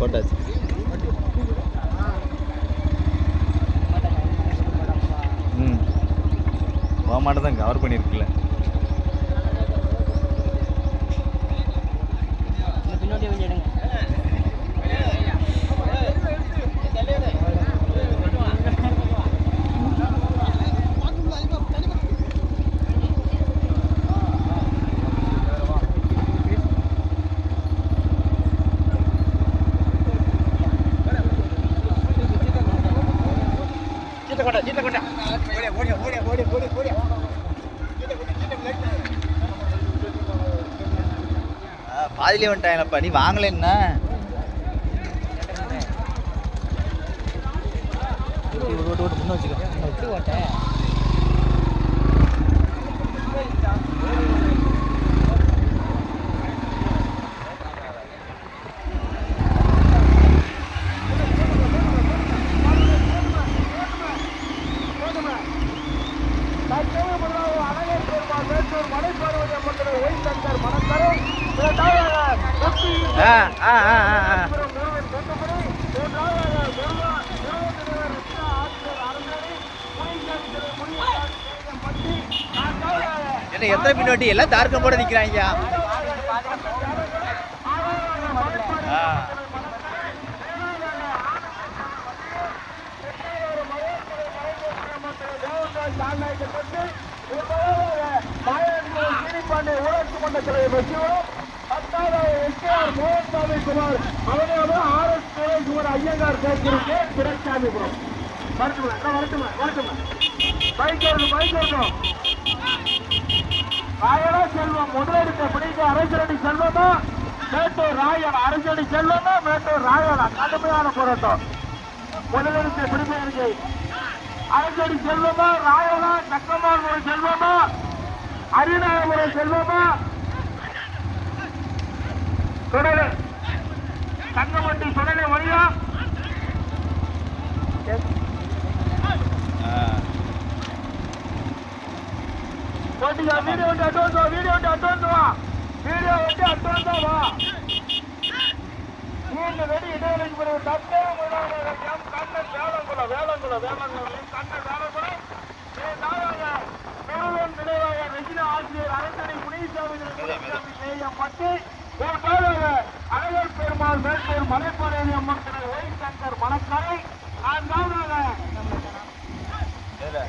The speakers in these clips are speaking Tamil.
போட்டாச்சு. ம். போக தான் கவர் பண்ணியிருக்குல்ல பின்னாடி கொஞ்சம் எடுங்க பாதிலே வந்துட்டாங்களப்பா நீ வாங்கல என்ன? எப்படி ஓட்ட? ஆ என்ன எத்தனை பின்னாடி எல்லாம் தார்க்கம் போட நிற்கிறாங்க ஆ ஐயங்கார் சேர்த்திருக்கு துரைசாமிபுரம் வரட்டுமா வரட்டுமா வரட்டுமா பைக் வரணும் பைக் வரணும் ராயனா செல்வம் முதலெடுத்த பிடிக்க அரசரடி செல்வமா? மேட்டூர் ராயன் அரசடி செல்வமா? மேட்டூர் ராயனா கடுமையான போராட்டம். முதலெடுத்த பிடிப்பதற்கு அரசடி செல்வமா? ராயனா சக்கமான் செல்வமா? அரிநாயபுரம் செல்வமா? சுடலை தங்கமண்டி சுடலை வழியா ஆ அட்வான்ஸ் வா வீடியோ வந்து அட்வான்ஸ் வா வீடியோ வந்து அட்வான்ஸ் வா மூன்று வெடி இடைவெளிக்கு பிறகு தப்பே வேளங்குளம் வேளங்குளம் வேளங்குளம் எம் கண்ணன் வேளங்குளம் நாளாக முருகன் நினைவாக ரெஜினா ஆசிரியர் அரசனை முனிசாமி பட்டு மூன்றாவதாக அழகர் பெருமாள் மேற்கூர் மலைப்பாறையணி அம்மன் திரு ஒய் சங்கர் மணக்கரை நான்காவதாக இல்லை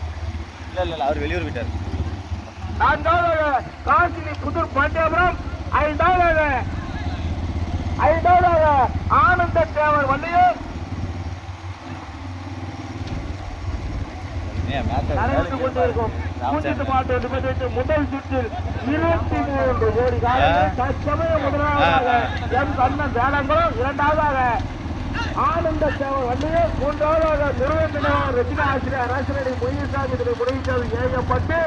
இல்லை இல்லை அவர் வெளியூர் போயிட்டார். நான்காவதாக காசினி புதூர் பாண்டியபுரம் ஐந்தாவதாக ஐந்தாவதாக ஆனந்த தேவர் வள்ளியூர். நடைபெற்று கொண்டிருக்கும் கூட்டிட்டு மாட்டு நிமிடத்து முதல் சுற்றில் இருபத்தி மூன்று கோடி தற்சமய முதலாவதாக எம் கண்ணன் வேளங்குளம். இரண்டாவதாக ஆனந்த தேவர் வள்ளியூர். மூன்றாவதாக நினைவாக ரசிகா ஆசிரியர் அரசனடி முயசாமி திரு ஏகப்பட்டு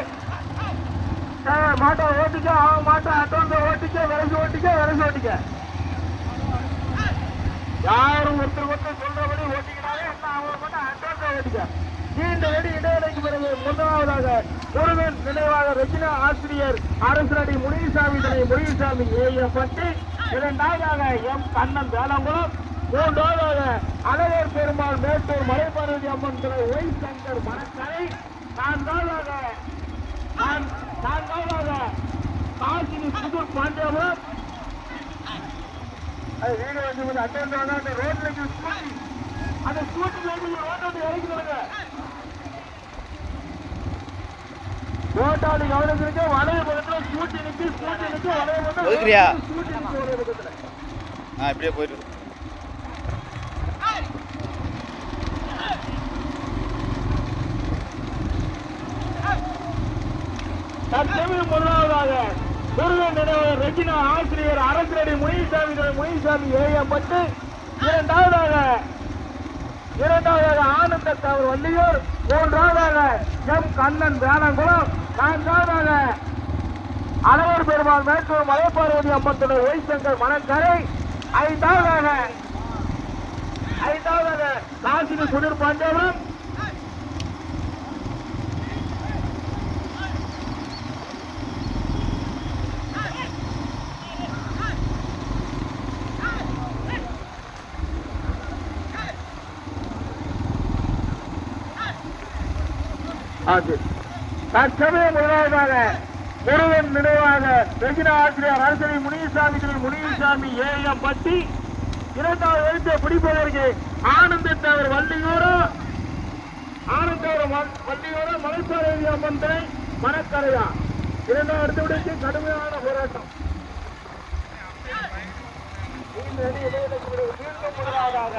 மாட்டை ஓட்டிக்க அவன் மாட்டை அட்டோந்த ஓட்டிக்க விரைச்சு ஓட்டிக்க விரைச்சு ஓட்டிக்க. யாரும் ஒருத்தர் ஒருத்தர் சொல்றபடி ஓட்டிக்கிட்டாலே என்ன அவங்க மட்டும் அட்டோந்த ஓட்டிக்க. நீண்ட வெடி இடைவெளிக்கு பிறகு முதலாவதாக முருகன் நினைவாக ரச்சினா ஆசிரியர் அரசனடி முனிசாமி தலை முனிசாமி ஏஎப்பட்டு இரண்டாவதாக எம் கண்ணன் வேளங்குளம் மூன்றாவதாக அழகர் பெருமாள் மேட்டூர் மலைப்பார்வதி அம்மன் திரை ஒய் சங்கர் மரக்கரை நான்காவதாக நான் புதூர் பாண்டியபுரம் அது வீடு வந்து அட்டன் அந்த ரோட்ல ஸ்கூட்டி. அந்த ஸ்கூட்டில இருந்து ரோட்டோட இறங்கிடுங்க ரோட்டாளி கவனிச்சிருக்க வளைய பக்கத்துல ஸ்கூட்டி நிக்கு ஸ்கூட்டி நிக்கு வளைய பக்கத்துல? ஸ்கூட்டி நிக்கு வளைய பக்கத்துல. ஆ இப்படியே போயிட்டு இருக்கு. தற்சமயம் முதலாவதாக முருகன் நினைவு ரெஜினா ஆசிரியர் அரசரடி முனிசாமி முனிசாமி ஏயப்பட்டு இரண்டாவதாக இரண்டாவதாக ஆனந்த தவறு வள்ளியூர் மூன்றாவதாக எம் கண்ணன் வேணங்குளம் நான்காவதாக அழகர் பெருமாள் மேற்கூர் மலைப்பார்வதி அம்மத்துடைய ஒய்சங்கர் மணக்கரை ஐந்தாவதாக ஐந்தாவதாக காசினி சுடர் பாண்டியபுரம் ஆச்சு தற்சமயம் முதலாவதாக முருகன் நினைவாக வெகின ஆசிரியர் அரசனை முனியசாமி திரு முனியசாமி ஏஎம் பட்டி இரண்டாவது எழுத்தை பிடிப்பதற்கு ஆனந்தத்தவர் வள்ளியூரும் ஆனந்தவர் வள்ளியூரும் மலைப்பாறை அம்மன் துணை மணக்கரையா. இரண்டாவது இடத்தை விடுத்து கடுமையான போராட்டம். இந்த அணி மீண்டும் முதலாவதாக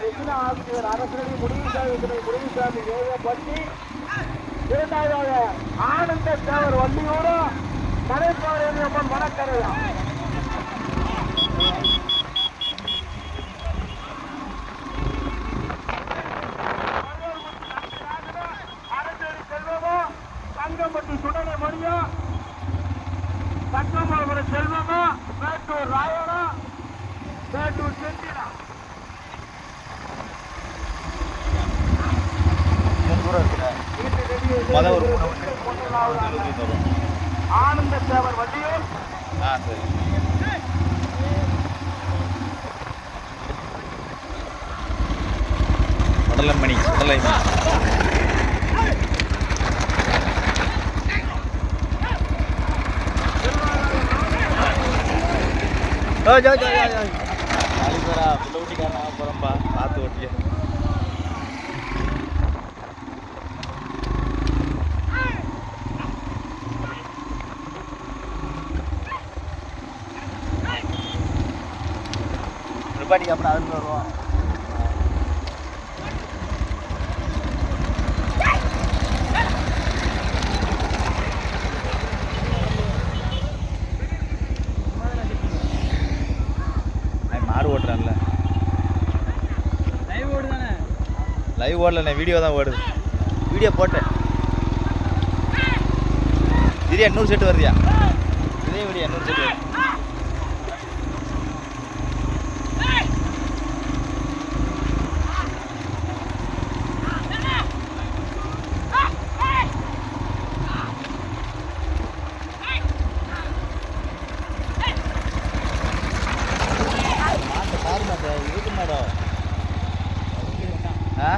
ரெஜினா ஆசிரியர் அரசனை முனியசாமி துணை முனியசாமி ஏஎம் இரண்டாவதாக ஆனந்த தேவர் வள்ளியூரும் நடைபெறும் வணக்கம் மணக்கரையா அரசடி செல்வமோ தங்கம்பட்டி சுடலை மணியோ தங்கமபுரம் செல்வமோ மேட்டூர் ராயனோ மேட்டூர் செந்திலா கொஞ்சம் தூரம் இருக்குண்ணே மொதல் ஒரு மூணு முதலாவதாக இருபது வரும் ஆனந்த தேவர் வள்ளியூர் ஆ சரி உடலமணி உடலை நாளைக்கு வரா புள்ள ஊட்டிக்காரன் போகிறோம்ப்பா பார்த்து ஓட்டிக்க. நிப்பாட்டிக்கு அப்புறம் அதுக்கு வருவோம் அவன் மாடு ஓட்டுறான்ல லைவ் ஓடு தானே? லைவ் ஓடலண்ணே வீடியோ தான் ஓடுது வீடியோ போட்டேன். இதே எண்ணூறு செட்டு வருதியா? இதே வீடியோ எண்ணூறு செட்டு வருது மாட்டை பாரு மாட்டை இருக்கு மேடம் ஆ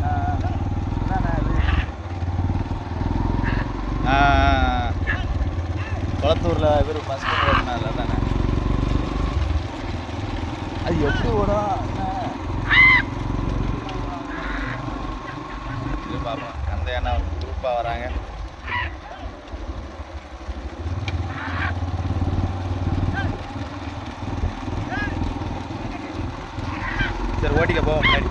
ஆ, என்னண்ணா இது? ஆ ஆ, ஆ. ஒரு பஸ் ஓட்டினால தானே. அது எப்படி ஓடும் இது அந்த அண்ணா குரூப்பாக வராங்க. சரி ஓட்டிக்க போவோம் முன்னாடி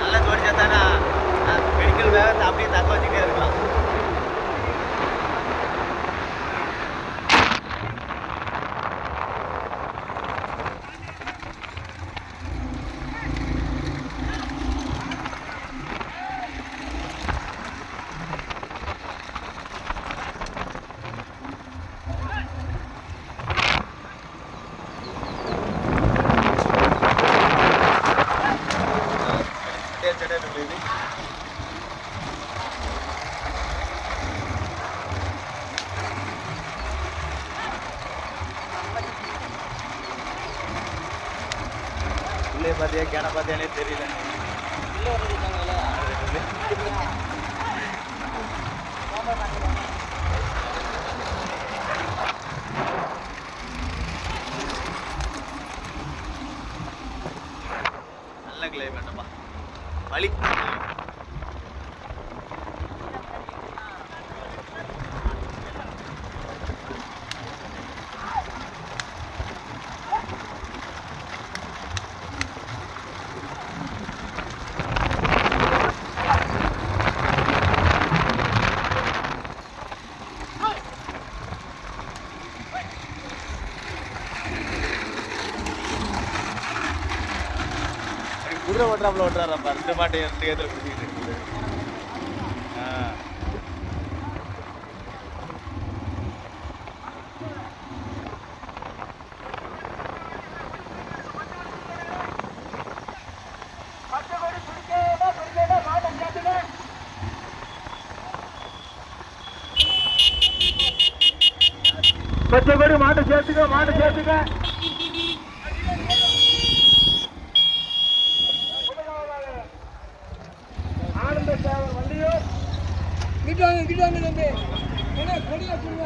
நல்ல ஜோடி சேர்த்தானா மெடிக்கல் வேகத்தை அப்படியே தக்க வச்சுட்டே இருக்கலாம் சரி சரி இது உள்ளே பார்த்தியா கேன பார்த்தியானே தெரியல. நல்ல கிளைமேட்டப்பா வழி குதிரை ஓட்டுறாப்புல ஓட்டுறாருப்பா ரெண்டு மாட்டையும் ரெண்டு ஏத்துல பிடிச்சிக்கிட்டு பச்சை மாட்டை சேர்த்துக்க மாட்டை சேர்த்துக்க.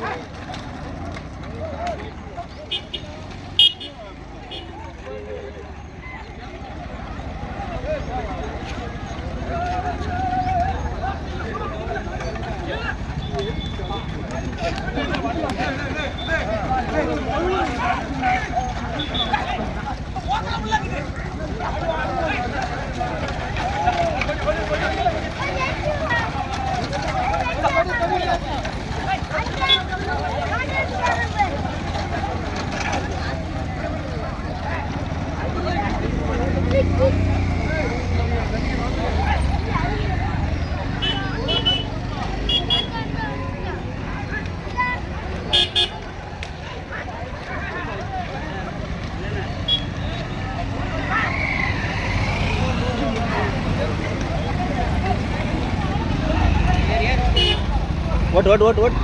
Thank you. ஓட்டு ஓட்டு ஓட்டு ஓட்டு.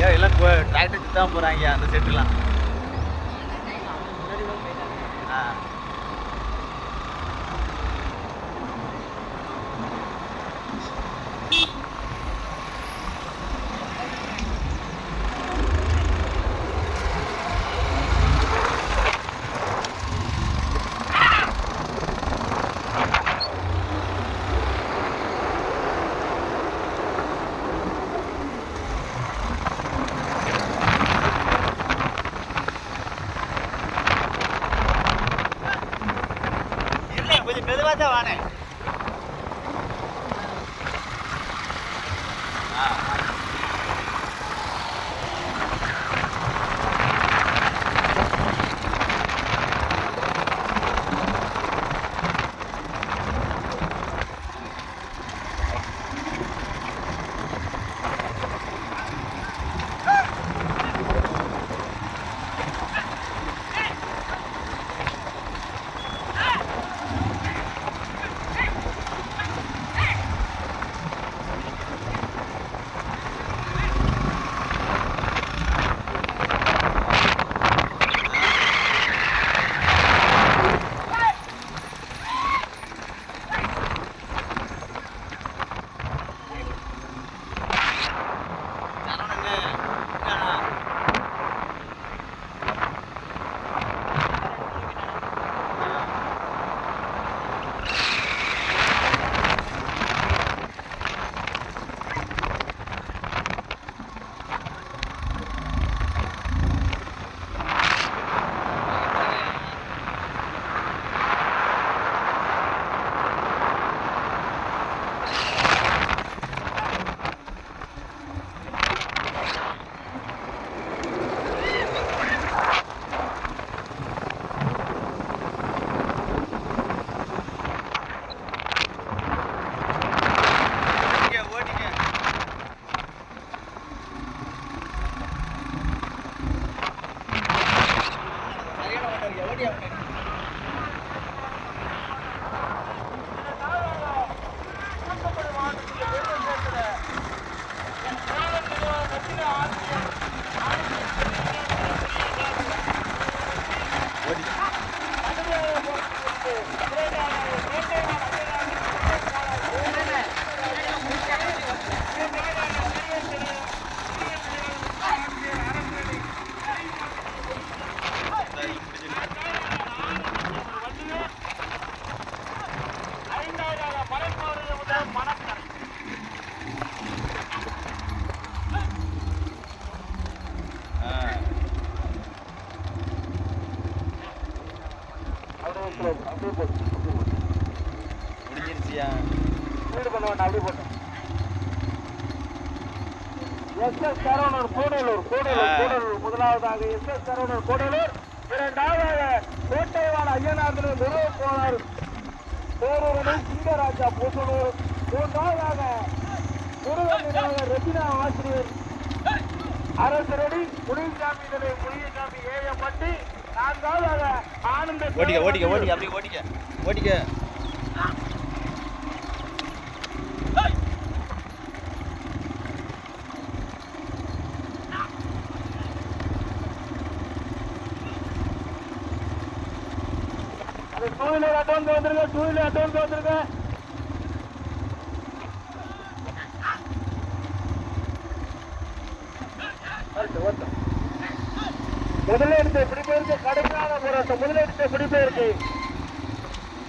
ஏன் எல்லாம் டிராக்டர் தான் போகிறாங்க அந்த செட்டுலாம் முதலாவதாக எஸ் எஸ் சரவணன் கூடலூர் இரண்டாவதாக கோட்டைவாழ ஐயனார்தில் நிறுவ போனார் பேரூரணி சிங்கராஜா பூசலூர் மூன்றாவதாக முருகன் ரெஜினா ஆசிரியர் அரசரடி முனிசாமி முனியசாமி ஏயப்பட்டி நான்காவதாக ஆனந்த ஓட்டிக்க ஓட்டிக்க ஓட்டிக்க அப்படியே ஓட்டிக்க ஓட்டிக்க அது டூ வீலர் அட்வான்ஸ் வந்துருங்க டூ வீலர் அட்வான்ஸ் வந்துருங்க முதலெடுத்த பிடிப்பெயர்க்கு கடுமையான போராட்டம். முதலெடுத்த பிடிப்பெயர்க்கு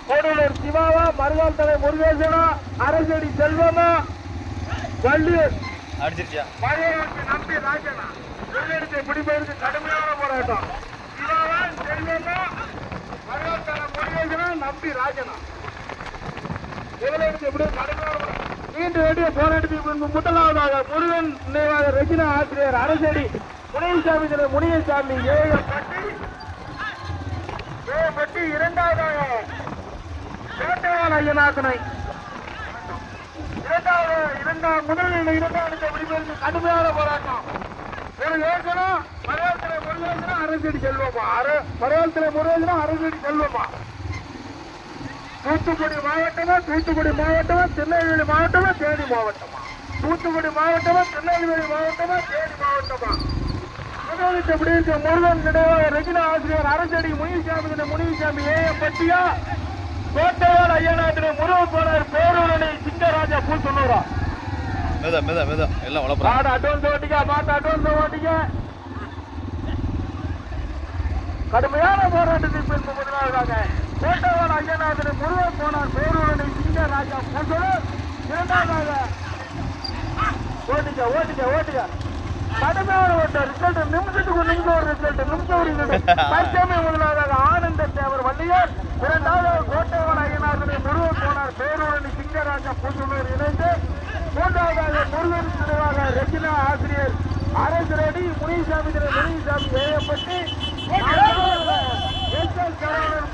கோடலூர் சிவாவா மருகால் தலை முருகேசனா அரசடி செல்வமா? வள்ளியூர் அடிச்சிருச்சியா? நம்பி ராஜனா. முதலெடுத்த கடுமையான போராட்டம். சிவாவா செல்வமா? முருகேசனா நம்பி ராஜனா. முதலெடுத்த மீண்டும் வேண்டிய போராட்டத்திற்கு முன்பு முதலாவதாக முருகன் நினைவாக ரெஜினா ஆசிரியர் அரசடி முனியசாமி திரு முனியசாமி ஏஎப்பட்டி இரண்டாவதாக கோட்டைவாள் ஐயனாசனை. இரண்டாவது இரண்டாம் முதலில் இரண்டாவது விடுதலுக்கு கடுமையான போராட்டம். ஒரு யோசனை மலையாளத்தில் முருகேசனா அரசடி செல்வமா? மலையாளத்தில் முருகேசனா அரசடி செல்வமா? தூத்துக்குடி மாவட்டமா தூத்துக்குடி மாவட்டமா திருநெல்வேலி மாவட்டமா தேனி மாவட்டமா? தூத்துக்குடி மாவட்டமா திருநெல்வேலி மாவட்டமா தேனி மாவட்டமா? இருக்க? முருகன் நினைவாக ரெஜினா ஆசிரியர் அரசடி முனிசாமி முனிசாமி ஏஎம் பட்டியா? கோட்டையார் ஐயனாத்திரை முருகன் போனார் பேரூரணி சிங்கராஜா பூசனூரா மெதா மெதா மெதா. எல்லாம் வளர்ப்புறான் மாடு அட்வான்ஸ் ஓட்டிக்க மாட்டு அட்வான்ஸ் ஓட்டிக்க. கடுமையான போராட்டத்தில் பின்பு முதலாவதாக கோட்டவாட ஐயநாதனை முருகன் போனார். பேரூரனை சிங்க ராஜா பூசலூர் இரண்டாவதாக ஓட்டுக்க ஓட்டுக்க ஓட்டுக்க கடுமையான ஓட்ட ரிசல்ட் நிமிஷத்துக்கு நிமிஷம் ஒரு ரிசல்ட் நிமிஷம் ஒரு ரிசல்ட் முதலாவதாக ஆனந்த தேவர் வள்ளியார். இரண்டாவதாக கோட்டைவாட ஐயநாதனை முருகன் போனார். பேரூரணி சிங்கராஜா பூசலூர் இணைந்து. மூன்றாவதாக முருகன் நினைவாக ரெஜினா ஆசிரியர் அரசரடி முனிசாமி முனிசாமி ஏயப்பட்டி எஸ் எஸ் சரவணன்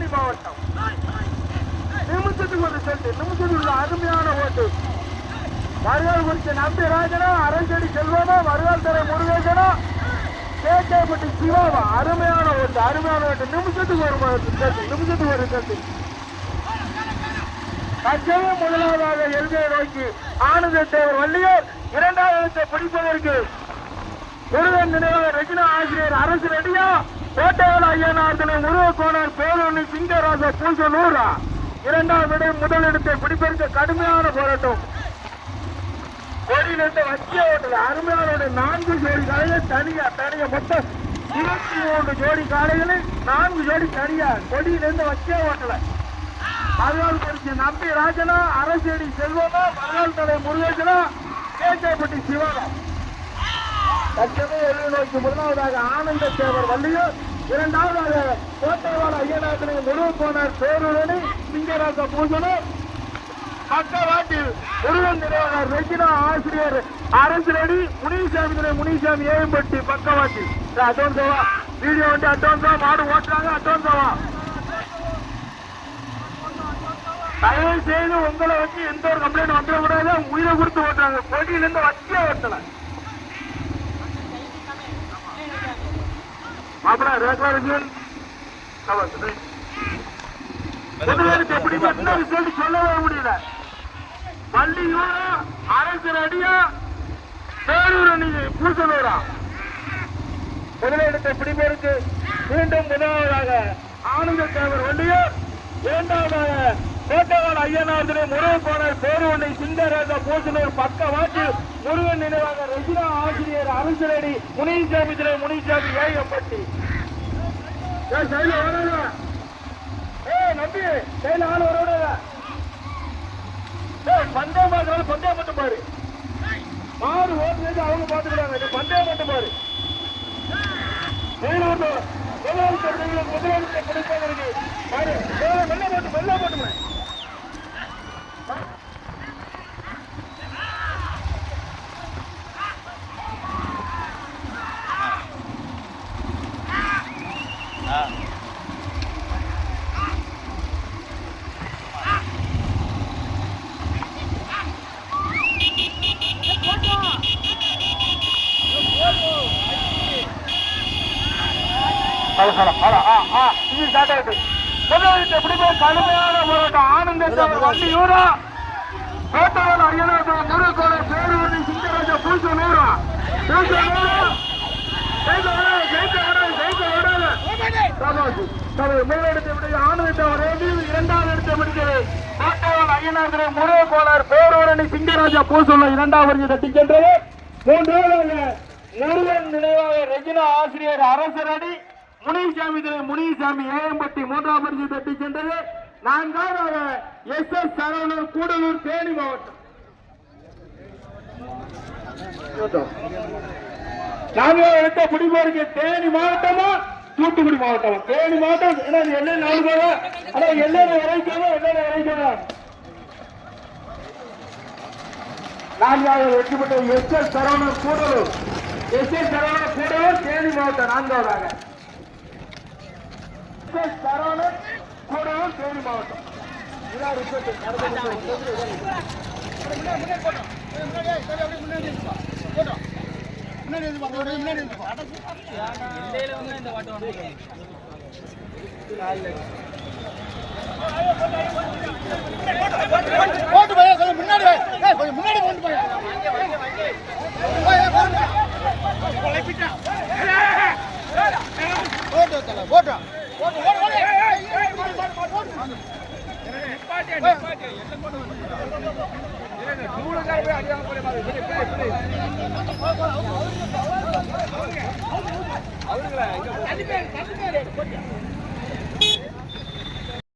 தேனி மாவட்டம். நிமிஷத்துக்கு ஒரு செட்டு நிமிஷத்துக்கு ஒரு அருமையான ஓட்டு. வருவாள் குறித்த நம்பி ராஜனா அரசடி செல்வனா வருவாள் தர முருகேசனா கேட்டப்பட்டி சிவாவா அருமையான ஓட்டு அருமையான ஓட்டு. நிமிஷத்துக்கு ஒரு செட்டு நிமிஷத்துக்கு ஒரு செட்டு தற்சமயம் முதலாவதாக எல்கை நோக்கி ஆனந்த தேவர் வள்ளியூர் இரண்டாவது பிடிப்பதற்கு முருகன் நினைவாக ரஜினா ஆசிரியர் அரசு ரெடியா? கோட்டையாள ஐயனார்தனை முருக கோணர் பேரொன்னி சிங்கராஜா பூசலூரா இரண்டாவது இடம் முதலிடத்தை இடத்தை கடுமையான போராட்டம். கோடியிலிருந்து வச்சிய ஓட்டல அருமையான நான்கு ஜோடி காலையில் தனியா தனியா மொத்தம் இருபத்தி மூன்று ஜோடி காலைகளில் நான்கு ஜோடி தனியா கொடியிலிருந்து வச்சிய ஓட்டல. மறுநாள் குறிச்சி நம்பி ராஜனா அரசேடி செல்வமா மறுநாள் தலை முருகேசனா கேச்சேப்பட்டி சிவனா. தற்சமய எல்லை நோக்கி முதலாவதாக ஆனந்த தேவர் வள்ளியூர் இரண்டாவதாக கோட்டைவாழ் ஐயநாதனை முழு போனார் பேருடனே சிங்கராச பூசனும் பக்கவாட்டில் முருகன் நிறுவனர். ரெஜினா ஆசிரியர் அரசரடி முனிசாமி துறை முனிசாமி ஏம்பட்டி பக்கவாட்டில். அட்வான்ஸாவா வீடியோ வந்து அட்வான்ஸா மாடு ஓட்டுறாங்க அட்வான்ஸாவா தயவு செய்து உங்களை வச்சு எந்த ஒரு கம்ப்ளைண்ட் வந்துடக்கூடாது. உயிரை கொடுத்து ஓட்டுறாங்க. கொடியிலிருந்து வச்சியா ஓட்டல. ரேக்லாரஜன் முதலமைச்சர் எப்படி மட்டும் ரிசல்ட் சொல்லவே முடியல. பள்ளியூரா அரசு அடியா பேரூர் அணி பூசலூரா. முதலிடத்தை பிடிப்பதற்கு மீண்டும் முதலாவதாக ஆனந்த தேவர் வள்ளியூர் இரண்டாவதாக கோட்டவாள் ஐயனார்திரை முருகன் போனார் பேருவண்ணை சிங்கராஜா பூசலூர் பக்க வாட்டு முருகன் நினைவாக ரெஜினா ஆசிரியர் அரசரடி முனிசாமி திரை முனிசாமி ஏகப்பட்டி ஏய், ஏய், நம்பி. கையில் ஆள் வரோட பந்தயம் பார்க்கறாங்க பந்தயம் மட்டும் பாரு. மாறு ஓட்டுறது அவங்க பார்த்துக்கிறாங்க. பந்தே பந்தயம் மட்டும் பாரு. மேல வந்து முதலமைச்சர் முதலமைச்சர் பாரு. வெள்ளை போட்டு வெள்ளை போட்டு ஹலோ ஹலோ ஆ ஆ இது ஸ்டார்ட் ஆயிட்டு முதலில் எப்படி போய் கடுமையான போராட்டம் ஆனந்த வண்டி யூரா கோட்டவன் அரியநாத முருகோட பேரூர் சிங்கராஜா பூச நூறா பூச நூறா ஜெயிக்க விடாது ஜெயிக்க விடாது ஜெயிக்க விடாது ராமாஜி தனது முதலிடத்தை விட ஆனந்த ரேடி இரண்டாவது இடத்தை பிடிக்கிறது அய்யநாதர் முருகோணர் பேரூரணி சிங்கராஜா பூசல்ல இரண்டாவது வரிசை தட்டி முருகன் நினைவாக ரெஜினா ஆசிரியர் அரசரடி முனிசாமி முனிசாமி ஏஎம்பட்டி மூன்றாம் பரிசு தட்டி சென்றது நான் தான் எஸ் எஸ் சரவணன் கூடலூர் தேனி மாவட்டம். நாங்கள் எடுத்த பிடிப்போருக்கு தேனி மாவட்டமா? தூத்துக்குடி மாவட்டமா? தேனி மாவட்டம் ஏன்னா எல்லை நாலு போதா ஆனா எல்லையில இறைக்கணும் எல்லையில இறைக்கணும் நான்காவது வெற்றி பெற்ற S S Saravanan Gudalur? S S Saravanan Gudalur Theni மாவட்டம் நான்காவதாக. எஸ் எஸ் சரவணன் கூடலூர் தேனி மாவட்டம் முன்னாடி முன்னாடி கொண்டு போய் போட்டு போட்டு அவருங்களா,